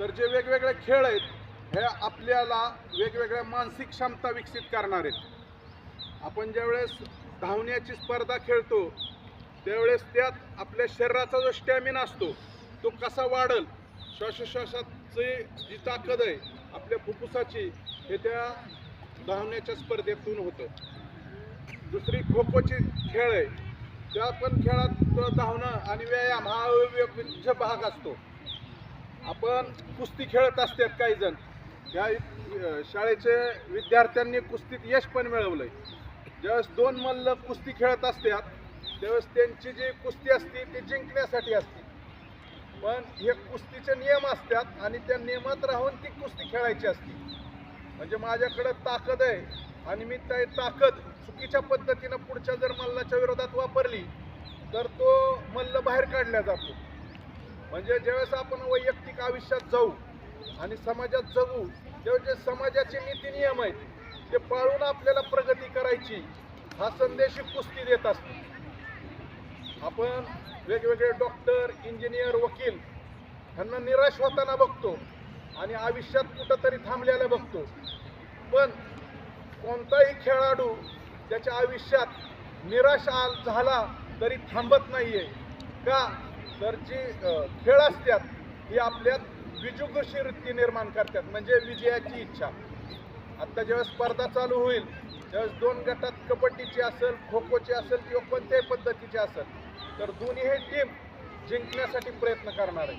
तर जे वेगवेगळे खेळ आहेत हे आपल्याला वेगवेगळ्या मानसिक क्षमता विकसित करणार आहेत. आपण ज्यावेळेस धावण्याची स्पर्धा खेळतो त्यावेळेस त्यात आपल्या शरीराचा जो स्टॅमिना असतो तो कसा वाढल श्वासोश्वासाची जी ताकद आहे आपल्या फुफ्फुसाची हे त्या धावण्याच्या स्पर्धेतून होतं. दुसरी खो खोची खेळ आहे त्या पण खेळात धावणं आणि व्यायाम हा अविभाज्य भाग असतो. आपण कुस्ती खेळत असतात काही जण. या शाळेचे विद्यार्थ्यांनी कुस्तीत यश पण मिळवलं आहे ज्यावेळेस दोन मल्ल कुस्ती खेळत असतात त्यावेळेस त्यांची जी कुस्ती असते ती जिंकण्यासाठी असते. पण हे कुस्तीचे नियम असतात आणि त्या नियमात राहून ती कुस्ती खेळायची असते. म्हणजे माझ्याकडं ताकद आहे आणि मी त्या ताकद चुकीच्या पद्धतीनं पुढच्या जर मल्लाच्या विरोधात वापरली तर तो मल्ल बाहेर काढला जातो. म्हणजे ज्यावेळेस आपण वैयक्तिक आयुष्यात जाऊ आणि समाजात जगू त्यावेळेस जे समाजाचे नीती नियम आहेत ते पाळून आपल्याला प्रगती करायची हा संदेश पुस्ती कुस्ती देत असतो. आपण वेगवेगळे डॉक्टर इंजिनियर वकील ह्यांना निराश होताना बघतो आणि आयुष्यात कुठंतरी थांबलेला बघतो. पण कोणताही खेळाडू त्याच्या आयुष्यात निराश झाला तरी थांबत नाही आहे का? तर जी खेळ असतात ही आपल्यात विजुगशी वृत्ती निर्माण करतात म्हणजे विजयाची इच्छा. आत्ता जेव्हा स्पर्धा चालू होईल त्यावेळेस दोन गटात कबड्डीची असेल खो खोची असेल किंवा कोणत्याही पद्धतीची असेल तर दोन्ही टीम जिंकण्यासाठी प्रयत्न करणार आहे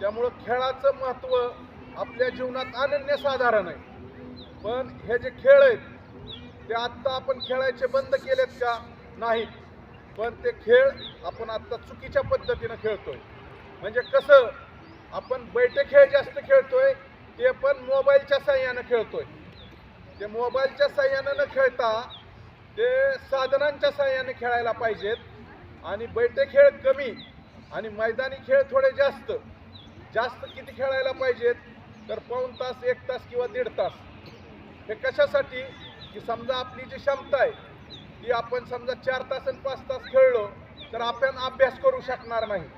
त्यामुळं खेळाचं महत्त्व आपल्या जीवनात अनन्यसाधारण आहे. पण हे जे खेळ आहेत ते आत्ता आपण खेळायचे बंद केलेत का? नाही पण ते खेळ आपण आत्ता चुकीच्या पद्धतीनं खेळतोय. म्हणजे कसं आपण बैठे खेळ जास्त खेळतोय ते पण मोबाईलच्या साह्यानं खेळतोय. ते मोबाईलच्या साह्यानं न खेळता ते साधनांच्या साह्याने खेळायला पाहिजेत. आणि बैठे खेळ कमी आणि मैदानी खेळ थोडे जास्त. जास्त किती खेळायला पाहिजेत तर पाऊण तास एक तास किंवा दीड तास. हे कशासाठी? की समजा आपली जी क्षमता आहे की आपण समजा चार तास आणि पाच तास खेळलो तर आपण अभ्यास करू शकणार नाही.